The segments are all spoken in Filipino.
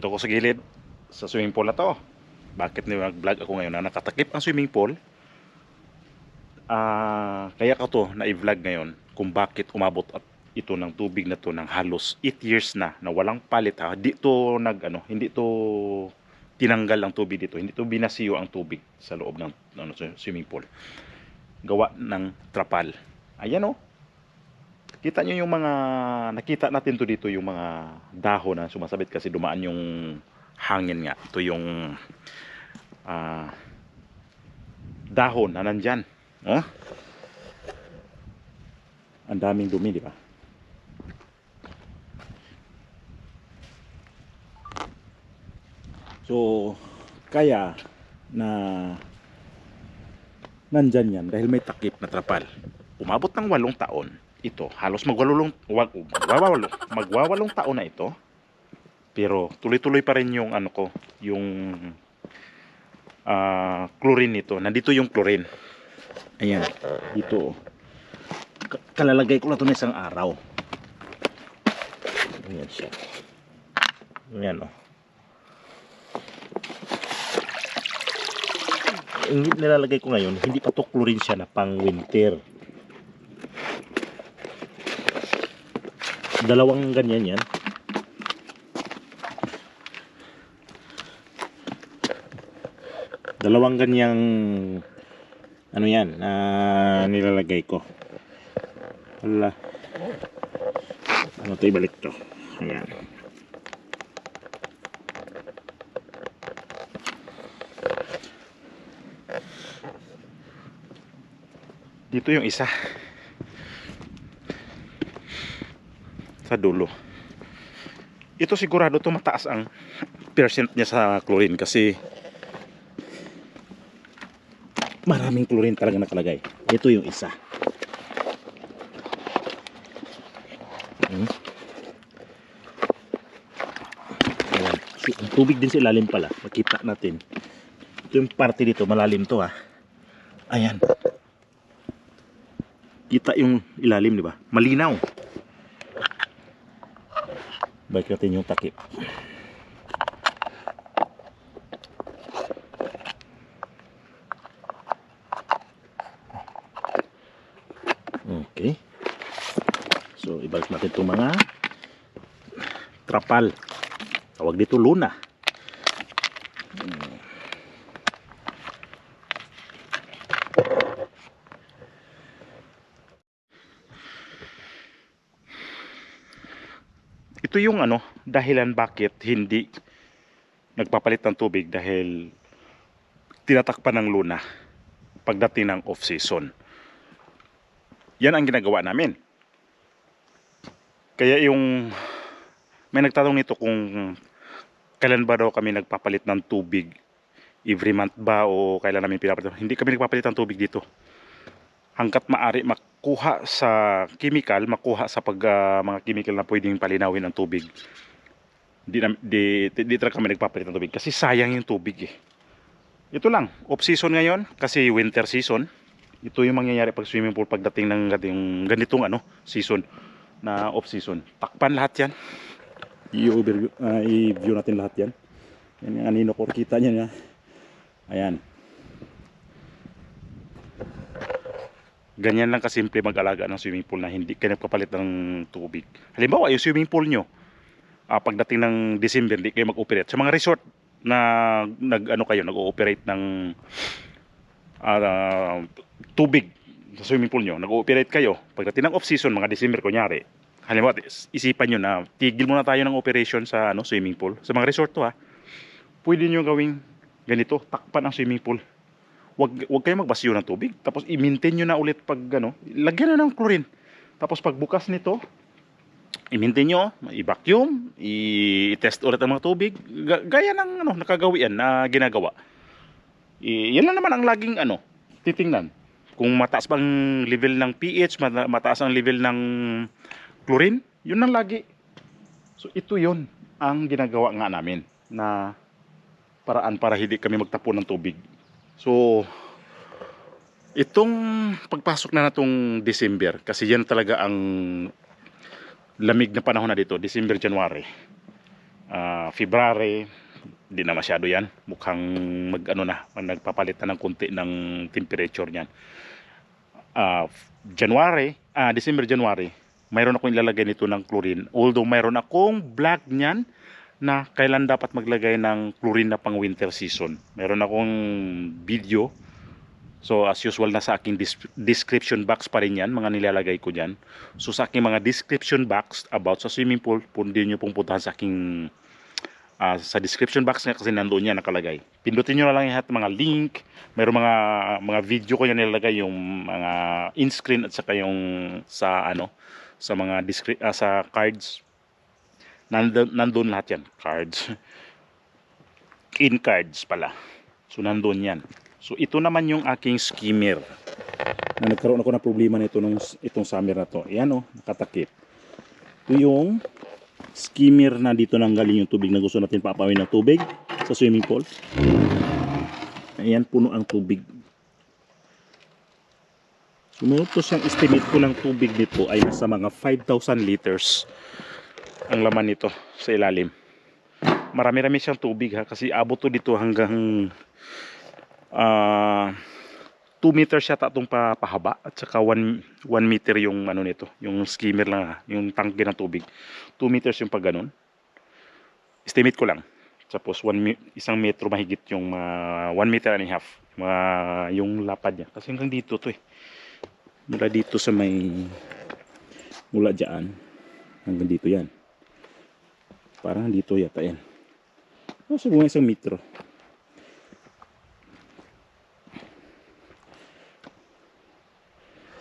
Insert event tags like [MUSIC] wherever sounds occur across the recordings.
dito ko sa gilid sa swimming pool na to. Bakit nag-vlog ako ngayon na nakatakip ang swimming pool? Ah, kaya ko to na i-vlog ngayon kung bakit umabot at ito ng tubig na to ng halos 8 years na na walang palit ha. Di to nag ano, hindi to tinanggal ang tubig dito. Hindi to binasiyo ang tubig sa loob ng ano, swimming pool. Gawa ng trapal. Ayan oh. Kita nyo yung mga, nakita natin to dito yung mga dahon na sumasabit kasi dumaan yung hangin nga. Ito yung ah, dahon na nandyan. Oh? Ang daming dumi, di ba? So, kaya na nandyan yan dahil may takip na trapal. Umabot ng walong taon ito, halos magwalulong wag, magwawalong, magwawalong taon na ito. Pero tuloy-tuloy pa rin yung ano ko, yung ah chlorine nito. Nandito yung chlorine. Ayan, dito. Ka- Kalalagay ko na ito na isang araw. Ayan siya. Ayan oh. Ang nilalagay ko ngayon, hindi pa to chlorine siya na pang winter. Dalawang ganyan yan. Dalawang ganyang ano yan na nilalagay ko. Wala. Ano to ibalik to. Ayan. Dito yung isa sa dulo. Ito sigurado to mataas ang percent niya sa chlorine kasi maraming chlorine talaga nakalagay. Ito yung isa. Hmm. Ayan. Si- Ang tubig din sa ilalim pala. Makita natin. Ito yung parte dito. Malalim to ha. Ayan. Kita yung ilalim di ba? Malinaw. Balik natin yung takip. Okay. So, ibalik natin itong mga trapal. Tawag dito luna. Ito yung ano, dahilan bakit hindi nagpapalit ng tubig dahil tinatakpan ng luna pagdating ng off-season. Yan ang ginagawa namin. Kaya yung may nagtatanong nito kung kailan ba daw kami nagpapalit ng tubig every month ba o kailan namin pinapalit. Hindi kami nagpapalit ng tubig dito. Hangkat maari makuha sa chemical, makuha sa pag ah, mga chemical na pwedeng palinawin ang tubig. Di, na, di, di, di talaga kami nagpapalit ng tubig kasi sayang yung tubig eh. Ito lang, off season ngayon kasi winter season. Ito yung mangyayari pag swimming pool pagdating ng ganitong, ganitong ano, season na off season. Takpan lahat yan. Ah, i-view natin lahat yan. Yan yung anino ko, kita niya. Ayan. Ganyan lang kasimple mag-alaga ng swimming pool na hindi kayo nagpapalit ng tubig. Halimbawa, yung swimming pool nyo, ah, pagdating ng December, hindi kayo mag-operate. Sa mga resort na nag ano kayo, nag-ooperate ng ah, tubig sa swimming pool nyo, nag-ooperate kayo. Pagdating ng off-season, mga December kunyari, halimbawa, is- isipan nyo na tigil muna tayo ng operation sa ano swimming pool. Sa mga resort to ha, pwede nyo gawing ganito, takpan ang swimming pool wag wag kayo magbasiyo ng tubig. Tapos i-maintain nyo na ulit pag ano, lagyan na ng chlorine. Tapos pag bukas nito, i-maintain nyo, i-vacuum, i-test ulit ang mga tubig. Ga- Gaya ng ano, nakagawian na ginagawa. I- yan lang naman ang laging ano, titingnan. Kung mataas bang level ng pH, mata- mataas ang level ng chlorine, yun ang lagi. So ito yun ang ginagawa nga namin na paraan para hindi kami magtapon ng tubig. So, itong pagpasok na natong December, kasi yan talaga ang lamig na panahon na dito, December, January. ah, February, di na masyado yan. Mukhang mag ano na, nagpapalit na ng konti ng temperature niyan. Ah, January, ah, December, January, mayroon akong ilalagay nito ng chlorine. Although mayroon akong vlog niyan na kailan dapat maglagay ng chlorine na pang winter season. Meron akong video. So as usual na sa aking description box pa rin yan, mga nilalagay ko dyan. So sa aking mga description box about sa swimming pool, pwede nyo pong puntahan sa aking ah, sa description box nga kasi nandoon yan nakalagay. Pindutin nyo na lang lahat mga link, mayroong mga mga video ko yan nilalagay yung mga in-screen at saka yung sa ano sa mga ah, sa cards nandun, nandun lahat yan. Cards. In cards pala. So nandun yan. So ito naman yung aking skimmer. Na nagkaroon ako ng problema nito nung itong summer na to. Yan oh nakatakip. Ito yung skimmer na dito nang galing yung tubig na gusto natin papawin ng tubig sa swimming pool. Ayan puno ang tubig. So meron to siyang estimate ko ng tubig nito ay nasa mga 5,000 liters ang laman nito sa ilalim. Marami-rami siyang tubig ha kasi abot to dito hanggang ah 2 meters siya tatong pa, pahaba at saka 1 1 meter yung ano nito, yung skimmer lang ha, yung tangke ng tubig. 2 meters yung pag ganun. Estimate ko lang. Tapos 1 isang metro mahigit yung 1 meter and a half mga yung lapad niya. Kasi hanggang dito to eh. Mula dito sa may mula diyan hanggang dito yan. Parang dito yata yan. Oh, siguro isang metro.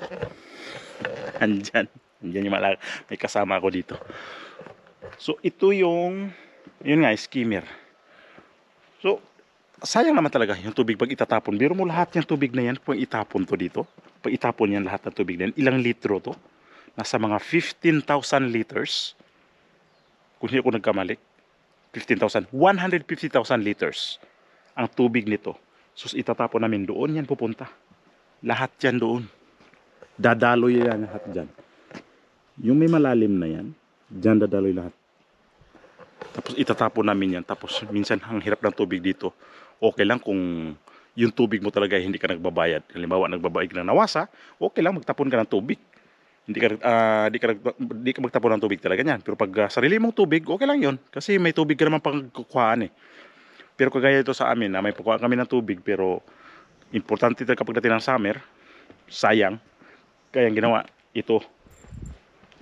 [LAUGHS] Andyan. Andyan yung malaki. May kasama ako dito. So, ito yung, yun nga, skimmer. So, sayang naman talaga yung tubig pag itatapon. Biro mo lahat yung tubig na yan, pag itapon to dito. Pag itapon yan lahat ng tubig na yan, ilang litro to? Nasa mga 15,000 liters kung hindi ako nagkamali, 15,000, 150,000 liters ang tubig nito. So itatapon namin doon yan pupunta. Lahat yan doon. Dadaloy yan lahat dyan. Yung may malalim na yan, dyan dadaloy lahat. Tapos itatapon namin yan. Tapos minsan ang hirap ng tubig dito. Okay lang kung yung tubig mo talaga hindi ka nagbabayad. Halimbawa, nagbabayad ng nawasa, okay lang magtapon ka ng tubig hindi ka ah, di ka di ka magtapon ng tubig talaga niyan. Pero pag ah, sarili mong tubig, okay lang 'yon kasi may tubig ka naman pang kukuhaan eh. Pero kagaya ito sa amin, na may pagkuha kami ng tubig pero importante talaga pagdating ng summer, sayang. Kaya ang ginawa, ito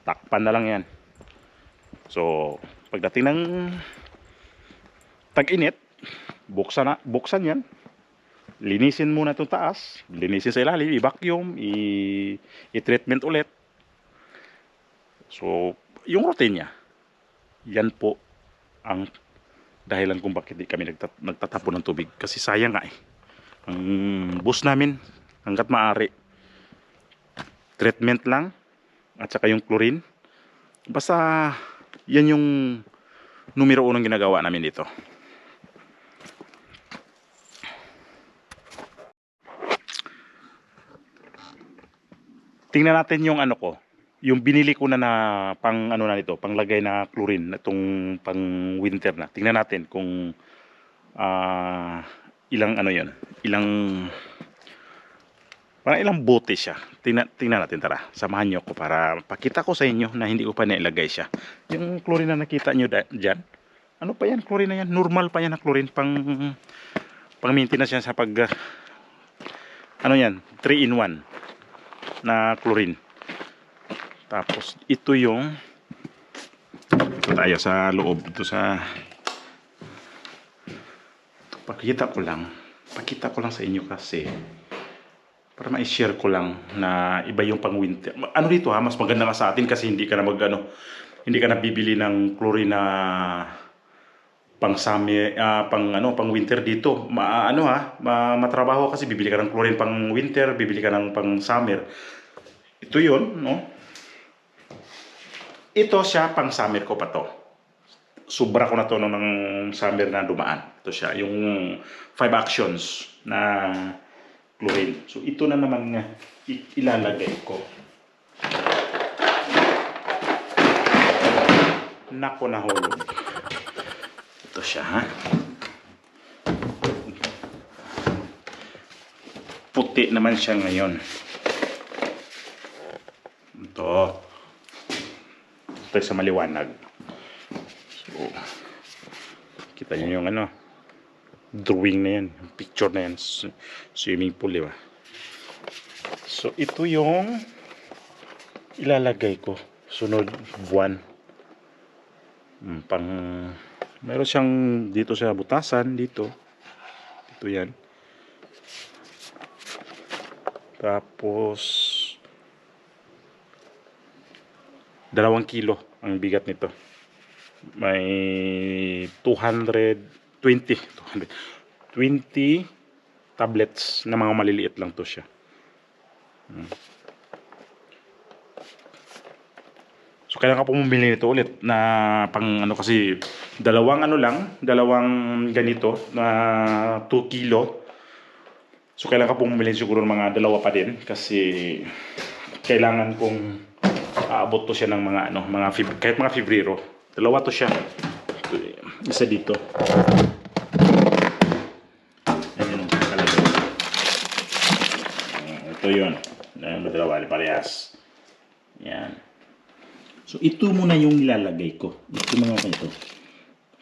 takpan na lang 'yan. So, pagdating ng tag-init, buksan na, buksan 'yan. Linisin muna itong taas, linisin sa ilalim, i-vacuum, i-treatment ulit. So, yung routine niya, yan po ang dahilan kung bakit di kami nagtat- nagtatapon ng tubig. Kasi sayang nga eh. Ang bus namin, hanggat maaari, treatment lang, at saka yung chlorine. Basta, yan yung numero unong ginagawa namin dito. Tingnan natin yung ano ko, yung binili ko na na pang ano na nito, panglagay na chlorine, itong pang winter na. Tingnan natin kung ah, ilang ano yon, ilang parang ilang bote siya. Tingnan, tingnan natin tara. Samahan niyo ko para pakita ko sa inyo na hindi ko pa nailagay siya. Yung chlorine na nakita niyo diyan. Ano pa yan? Chlorine na yan. Normal pa yan na chlorine pang pang maintenance yan sa pag ah, ano yan? 3 in 1 na chlorine. Tapos ito yung ito tayo sa loob ito sa ito, pakita ko lang pakita ko lang sa inyo kasi para ma-share ko lang na iba yung pang winter ano dito ha? Mas maganda nga sa atin kasi hindi ka na mag ano hindi ka na bibili ng chlorine na pang summer ah, pang ano pang winter dito. Ma, ano ha? Ma, matrabaho kasi bibili ka ng chlorine pang winter bibili ka ng pang summer ito yun no ito siya pang summer ko pa to. Sobra ko na to nung ng summer na dumaan. Ito siya, yung five actions na chlorine. So ito na naman nga ilalagay ko. Nako na hulog. siya, ha? Puti naman siya ngayon. Ito. Ito sa maliwanag. So, kita niyo yung ano, drawing na yan, picture na yan, swimming pool, di ba? So, ito yung ilalagay ko sunod buwan. Mm, pang meron siyang dito sa butasan dito. Dito 'yan. Tapos dalawang kilo ang bigat nito. May 220 200 20 tablets na mga maliliit lang to siya. So kailangan ka pumili nito ulit na pang ano kasi dalawang ano lang, dalawang ganito na 2 kilo. So kailangan ka pumili siguro ng mga dalawa pa din kasi kailangan kong aabot to siya ng mga ano, mga kahit mga Febrero. Dalawa to siya. Ito, Isa dito. Ayan yung nakalagay. Ayan, Ito yun. Ayan, dalawa, parehas. Yan. So ito muna yung nilalagay ko. Ito mga ito.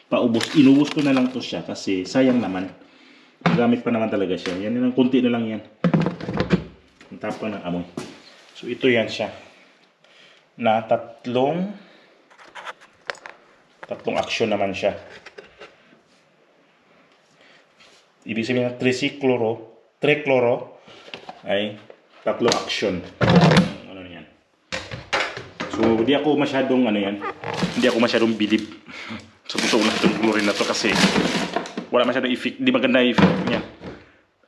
Paubos. Inubos ko na lang to siya kasi sayang naman. Gamit pa naman talaga siya. Yan lang, kunti na lang yan. Ang tapa ng amoy. So ito yan siya. Na tatlong tatlong action naman siya. Ibig sabihin na tricicloro, tricloro ay tatlong action. Ano yan? So, di ako masyadong ano yan, hindi ako masyadong bilib sa totoo na itong chlorine na to kasi wala masyadong effect, di maganda effect niya.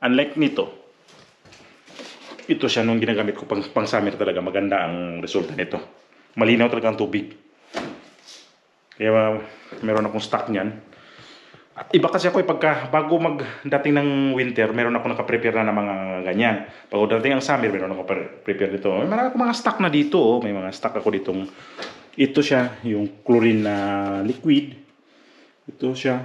Unlike nito, ito siya nung ginagamit ko pang, pang summer talaga, maganda ang resulta nito. Malinaw talaga ang tubig. Kaya meron akong stock niyan. At iba kasi ako eh, pagka bago magdating ng winter, meron ako nakaprepare na ng mga ganyan. Pag dating ang summer, meron ako pre- prepare dito. May mga, mga stock na dito, oh. may mga stock ako ditong ito siya, yung chlorine na liquid. Ito siya.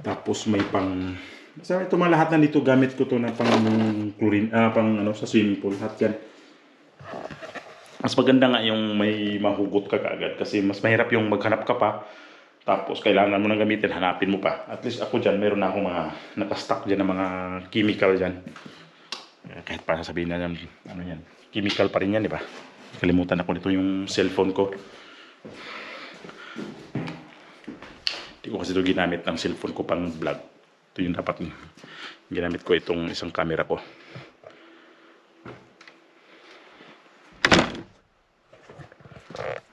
Tapos may pang Basta ito mga lahat na dito gamit ko to na pang chlorine, ah, pang ano sa swimming pool. Lahat yan. Mas maganda nga yung may mahugot ka kaagad kasi mas mahirap yung maghanap ka pa tapos kailangan mo nang gamitin, hanapin mo pa. At least ako dyan, meron na akong mga nakastock dyan ng mga chemical dyan. Eh, Kahit pa sasabihin na yan, ano yan, chemical pa rin yan, di ba? Kalimutan ako nito yung cellphone ko. Hindi ko kasi ito ginamit ng cellphone ko pang vlog. Ito yung dapat ginamit ko itong isang camera ko.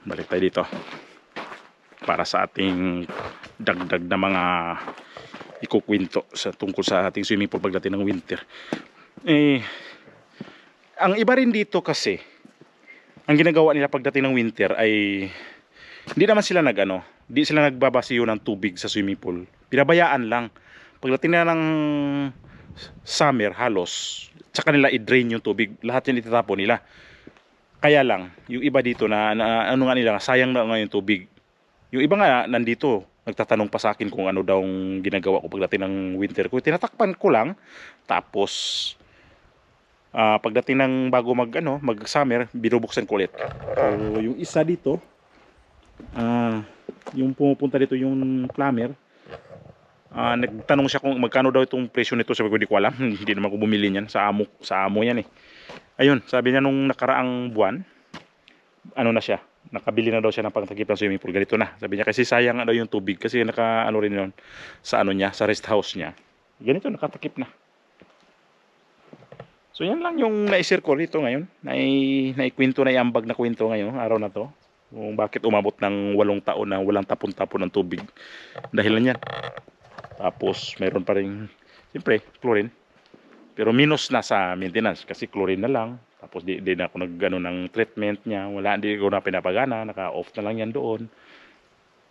Balik tayo dito para sa ating dagdag na mga ikukwento sa tungkol sa ating swimming pool pagdating ng winter. Eh, ang iba rin dito kasi, ang ginagawa nila pagdating ng winter ay hindi naman sila nagano, hindi sila nagbabasiyo ng tubig sa swimming pool. Pinabayaan lang. Pagdating na ng summer halos, tsaka nila i-drain yung tubig, lahat yan itatapon nila. Kaya lang, yung iba dito na, na ano nga nila, sayang na nga yung tubig. Yung iba nga nandito, nagtatanong pa sa akin kung ano daw ginagawa ko pagdating ng winter ko. Tinatakpan ko lang, tapos ah, pagdating ng bago mag ano, mag summer, binubuksan ko ulit. So, yung isa dito, ah, yung pumupunta dito yung plumber, ah, nagtanong siya kung magkano daw itong presyo nito, sabi ko hindi ko alam, [LAUGHS] hindi naman ko bumili niyan, sa amo, sa amo yan eh. Ayun, sabi niya nung nakaraang buwan, ano na siya, nakabili na daw siya ng pangtakip ng swimming pool. Ganito na. Sabi niya kasi sayang daw yung tubig kasi naka ano rin yun sa ano niya, sa rest house niya. Ganito nakatakip na. So yan lang yung na-share ko rito ngayon. Nai naikwento na iambag na kwento ngayon, araw na to. Kung bakit umabot ng walong taon na walang tapon-tapon ng tubig. Dahil yan. Tapos meron pa rin, siyempre, chlorine. Pero minus na sa maintenance kasi chlorine na lang. Tapos di, di na ako nagano ng treatment niya. Wala, di ko na pinapagana. Naka-off na lang yan doon.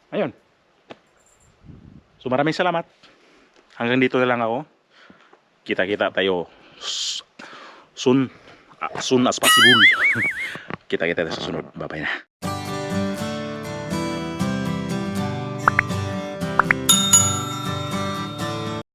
Ayun. So maraming salamat. Hanggang dito na lang ako. Kita-kita tayo soon. ah, soon as possible. [LAUGHS] Kita-kita tayo sa sunod. Bye-bye na.